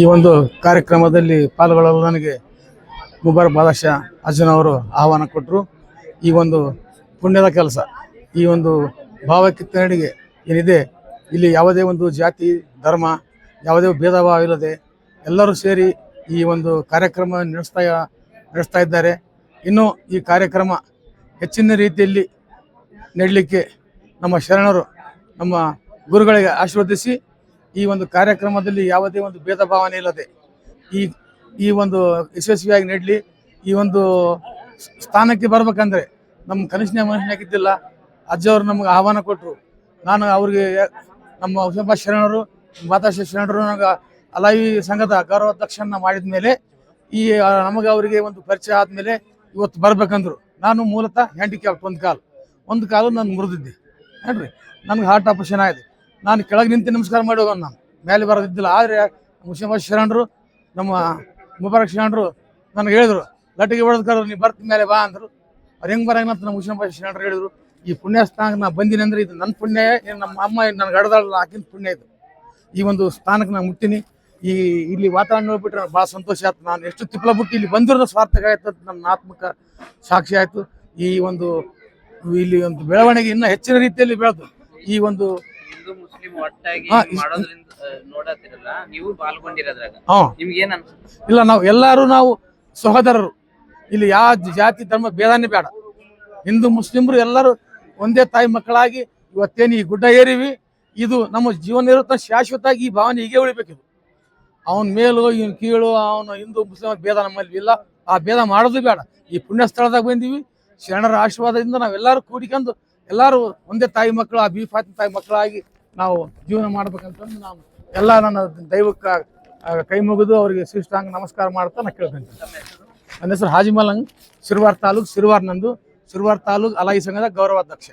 ಈ ಒಂದು ಕಾರ್ಯಕ್ರಮದಲ್ಲಿ ಪಾಲ್ಗೊಳ್ಳಲು ನನಗೆ ಮುಬಾರಕ್ ಬಾದಾಶ ಅರ್ಜುನ್ ಅವರು ಆಹ್ವಾನ ಕೊಟ್ಟರು ಈ ಒಂದು ಪುಣ್ಯದ ಕೆಲಸ, ಈ ಒಂದು ಭಾವಕಿತ್ತನಡಿಗೆ ಏನಿದೆ, ಇಲ್ಲಿ ಯಾವುದೇ ಒಂದು ಜಾತಿ, ಧರ್ಮ, ಯಾವುದೇ ಭೇದ ಭಾವ ಇಲ್ಲದೆ ಎಲ್ಲರೂ ಸೇರಿ ಈ ಒಂದು ಕಾರ್ಯಕ್ರಮ ನಡೆಸ್ತಾ ನಡೆಸ್ತಾ ಇದ್ದಾರೆ. ಇನ್ನು ಈ ಕಾರ್ಯಕ್ರಮ ಹೆಚ್ಚಿನ ರೀತಿಯಲ್ಲಿ ನೆಡಲಿಕ್ಕೆ ನಮ್ಮ ಶರಣರು ನಮ್ಮ ಗುರುಗಳಿಗೆ ಆಶೀರ್ವದಿಸಿ ಈ ಒಂದು ಕಾರ್ಯಕ್ರಮದಲ್ಲಿ ಯಾವುದೇ ಒಂದು ಭೇದ ಭಾವನೆ ಇಲ್ಲದೆ ಈ ಈ ಒಂದು ಯಶಸ್ವಿಯಾಗಿ ನೆಡಲಿ, ಈ ಒಂದು ಸ್ಥಾನಕ್ಕೆ ಬರಬೇಕಂದ್ರೆ ನಮ್ಮ ಕನಿಷ್ಠ ಮನುಷ್ಯನಾಗಿದ್ದಿಲ್ಲ ಅಜ್ಜವರು ನಮ್ಗೆ ಆಹ್ವಾನ ಕೊಟ್ಟರು ನಾನು ಅವ್ರಿಗೆ ನಮ್ಮ ಹುಸೇಬ ಶರಣರು ಮಾತಾಶ ಶರಣರು ನನಗೆ ಅಲಾಯಿ ಸಂಘದ ಗೌರವಾಧ್ಯಕ್ಷನ ಮಾಡಿದ ಮೇಲೆ ಈ ನಮಗೆ ಅವರಿಗೆ ಒಂದು ಪರಿಚಯ ಆದಮೇಲೆ ಇವತ್ತು ಬರ್ಬೇಕಂದ್ರು. ನಾನು ಮೂಲತಃ ಹ್ಯಾಂಡಿಕ್ಯಾಪ್ ಒಂದು ಕಾಲು. ಒಂದು ಕಾಲು ನಾನು ಮುರಿದಿದ್ದೆ. ನೋಡ್ರಿ ನನಗೆ ಹಾರ್ಟ್ ಆಪರೇಷನ್ ಆಗಿದೆ. ನಾನು ಕೆಳಗೆ ನಿಂತು ನಮಸ್ಕಾರ ಮಾಡಿ ಹೋಗೋನು ನಾನು ಮೇಲೆ ಬರೋದಿದ್ದಿಲ್ಲ. ಆದರೆ ಮುಸ್ಲಿಮ ಶರಣರು ನಮ್ಮ ಮುಬಾರಕ್ ಶರಣರು ನನಗೆ ಹೇಳಿದ್ರು, ಲಟ್ಟಿಗೆ ಹೊಡೆದ್ಕರು ನೀವು ಬರ್ತ ಮೇಲೆ ಬಾ ಅಂದರು. ಅವ್ರು ಹೆಂಗೆ ಬರಂಗಂತ ನಮ್ಮ ಮುಸ್ಲಿಮ ಶರಣರು ಹೇಳಿದ್ರು. ಈ ಪುಣ್ಯ ಸ್ಥಾನಕ್ಕೆ ನಾ ಬಂದಿನಿ ಅಂದ್ರೆ ಇದು ನನ್ನ ಪುಣ್ಯ, ಏನು ನಮ್ಮ ಅಮ್ಮ ನನಗೆ ಗಡದಾಳಲ್ಲ ಹಾಕಿನ ಪುಣ್ಯ ಇದು. ಈ ಒಂದು ಸ್ಥಾನಕ್ಕೆ ನಾನು ಮುಟ್ಟಿನಿ. ಈ ಇಲ್ಲಿ ವಾತಾವರಣ ನೋಡ್ಬಿಟ್ರೆ ನಾನು ಭಾಳ ಸಂತೋಷ ಆಯ್ತು. ನಾನು ಎಷ್ಟು ತಿಪ್ಪಲ ಬಿಟ್ಟು ಇಲ್ಲಿ ಬಂದಿರೋದು ಸ್ವಾರ್ಥಕ ಆಯ್ತು ಅಂತ ನನ್ನ ಆತ್ಮಕ ಸಾಕ್ಷಿ ಆಯಿತು. ಈ ಒಂದು, ಇಲ್ಲಿ ಒಂದು ಬೆಳವಣಿಗೆ ಇನ್ನೂ ಹೆಚ್ಚಿನ ರೀತಿಯಲ್ಲಿ ಬೆಳೆದು, ಈ ಒಂದು ಒಟ್ಟಾಗಿ ಹಾ, ಹಿಂಗ್ ಮಾಡೋದ್ರಿಂದ ಆ, ನೋಡತ್ತಿರಲ್ಲ ನೀವು ಪಾಲ್ಗೊಂಡಿರೋದ್ರಾಗ. ಹಾಂ. ನಿಮ್ಗೆ ಏನ್ ಅನ್ಸುತ್ತೆ? ಇಲ್ಲ ನಾವು ಎಲ್ಲರೂ ನಾವು ಸಹೋದರರು. ಇಲ್ಲಿ ಯಾವ ಜಾತಿ ಧರ್ಮ ಭೇದನೇ ಬೇಡ. ಹಿಂದೂ ಮುಸ್ಲಿಮರು ಎಲ್ಲರೂ ಒಂದೇ ತಾಯಿ ಮಕ್ಕಳಾಗಿ ಇವತ್ತೇನು ಈ ಗುಡ್ಡ ಏರಿವಿ ಇದು ನಮ್ಮ ಜೀವನ ಇರುತ್ತ ಶಾಶ್ವತವಾಗಿ ಈ ಭಾವನೆ ಹೀಗೆ ಉಳಿಬೇಕಿದು ಅವನ ಮೇಲು ಇವನ್ ಕೀಳು ಅವನು ಹಿಂದೂ ಮುಸ್ಲಿಂ ಭೇದ ನಮ್ಮಲ್ಲಿ ಇಲ್ಲ ಆ ಭೇದ ಮಾಡೋದು ಬೇಡ. ಈ ಪುಣ್ಯ ಸ್ಥಳದಾಗ ಬಂದೀವಿ ಶರಣರ ಆಶೀರ್ವಾದದಿಂದ ನಾವೆಲ್ಲರೂ ಕೂಡಿಕೊಂಡು ಎಲ್ಲರೂ ಒಂದೇ ತಾಯಿ ಮಕ್ಕಳು ಆ ಬಿ ಫಾತಿನ ತಾಯಿ ಮಕ್ಕಳಾಗಿ ನಾವು ಜೀವನ ಮಾಡ್ಬೇಕಂತಂದು ನಾವು ಎಲ್ಲ ನನ್ನ ದೈವಕ್ಕೆ ಕೈ ಮುಗಿದು ಅವರಿಗೆ ಶಿಷ್ಟಾಂಗ ನಮಸ್ಕಾರ ಮಾಡ್ತಾ ನಾ ಕೇಳ್ಕೊಂತೀನಿ ನನ್ನ ಹೆಸರು ಹಾಜಿಮಲಂಗ್ ಸಿರ್ವಾರ್ ತಾಲೂಕ್ ಸಿರ್ವಾರ್ ನಂದು ಸಿರ್ವಾರ್ ತಾಲೂಕ್ ಅಲಾಯಿ ಸಂಘದ ಗೌರವಾಧ್ಯಕ್ಷ.